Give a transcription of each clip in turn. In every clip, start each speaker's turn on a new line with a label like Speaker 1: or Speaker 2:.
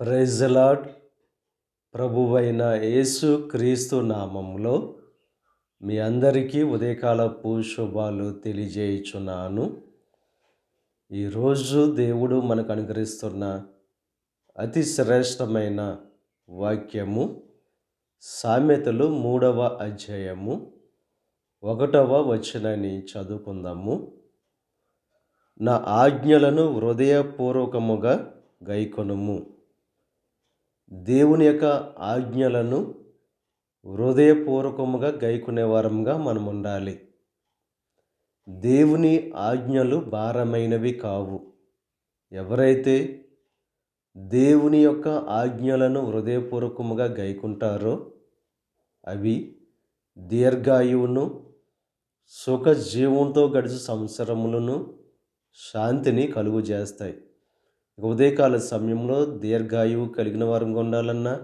Speaker 1: ప్రైజలాడ్ ప్రభువైన యేసు క్రీస్తు నామంలో మీ అందరికీ ఉదయకాలపు శుభాలు తెలియజేయుచున్నాను. ఈరోజు దేవుడు మనకు అనుగ్రహిస్తున్న అతి శ్రేష్టమైన వాక్యము సామెతలు మూడవ అధ్యాయము ఒకటవ వచనాన్ని చదువుకుందాము. నా ఆజ్ఞలను హృదయపూర్వకముగా గైకొనుము. దేవుని యొక్క ఆజ్ఞలను హృదయపూర్వకముగా గైకునే వారంగా మనం ఉండాలి దేవుని ఆజ్ఞలు భారమైనవి కావు. ఎవరైతే దేవుని యొక్క ఆజ్ఞలను హృదయపూర్వకముగా గైకుంటారో అవి దీర్ఘాయువును సుఖ జీవంతో గడిచే సంవత్సరములను శాంతిని కలుగు చేస్తాయి ఉదయకాల సమయంలో దీర్ఘాయువు కలిగిన వారంగా ఉండాలన్నా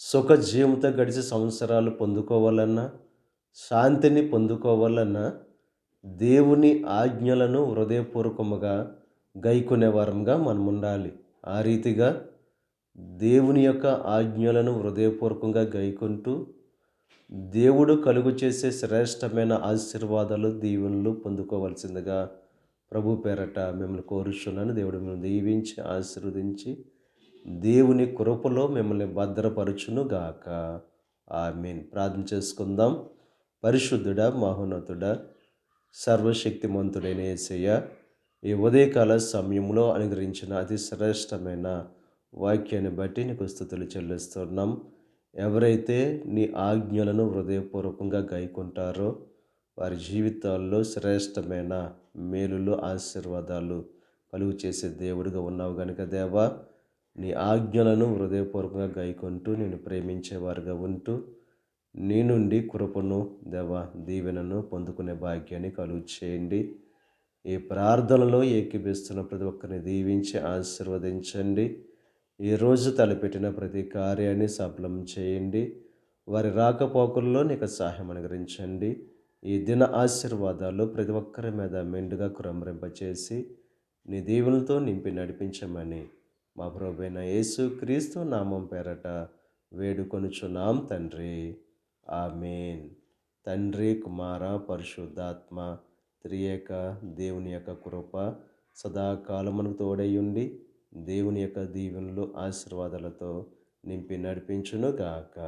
Speaker 1: సుఖ జీవంతో గడిచే సంవత్సరాలు పొందుకోవాలన్నా శాంతిని పొందుకోవాలన్నా దేవుని ఆజ్ఞలను హృదయపూర్వకముగా గైకొనే వారంగా మనం ఉండాలి ఆ రీతిగా దేవుని యొక్క ఆజ్ఞలను హృదయపూర్వకంగా గైకుంటూ దేవుడు కలుగు చేసే శ్రేష్టమైన ఆశీర్వాదాలు దీవెనలు పొందుకోవాల్సిందిగా ప్రభు పేరట మిమ్మల్ని కోరుచున్నాను. దేవుడు మిమ్మల్ని దీవించి ఆశీర్వదించి దేవుని కృపలో మిమ్మల్ని భద్రపరచును గాక ఆమెన్. ప్రార్థన చేసుకుందాం. పరిశుద్ధుడ మహోన్నతుడ సర్వశక్తిమంతుడైన ఏసయ్య ఈ ఉదయకాల సమయంలో అనుగ్రహించిన అతి శ్రేష్టమైన వాక్యాన్ని బట్టి నీకు స్థుతులు చెల్లిస్తున్నాం. ఎవరైతే నీ ఆజ్ఞలను హృదయపూర్వకంగా గాయకుంటారో వారి జీవితాల్లో శ్రేష్టమైన మేలులు ఆశీర్వాదాలు కలుగు చేసే దేవుడిగా ఉన్నావు కనుక దేవా. నీ ఆజ్ఞలను హృదయపూర్వకంగా గైకొంటూ నేను ప్రేమించేవారుగా ఉంటూ నీ నుండి కృపను దేవ దీవెనను పొందుకునే భాగ్యాన్ని కలుగు చేయండి. ఈ ప్రార్థనలో ఏకీపిస్తున్న ప్రతి ఒక్కరిని దీవించి ఆశీర్వదించండి. ఈరోజు తలపెట్టిన ప్రతి కార్యాన్ని సఫలం చేయండి. వారి రాకపోకల్లో నీకు సహాయం అనుగ్రహించండి. ఈ దిన ఆశీర్వాదాలు ప్రతి ఒక్కరి మీద మెండుగా క్రమరింపచేసి నీ దీవులతో నింపి నడిపించమని మా ప్రభైన యేసు క్రీస్తు నామం పేరట వేడుకొనుచున్నాం తండ్రి. ఆమెన్. తండ్రి కుమార పరిశుద్ధాత్మ త్రియేక దేవుని యొక్క కృప సదాకాలమునకు తోడయ్యుండి దేవుని యొక్క దీవెనలు ఆశీర్వాదాలతో నింపి నడిపించును గాక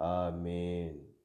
Speaker 1: ఆమెన్.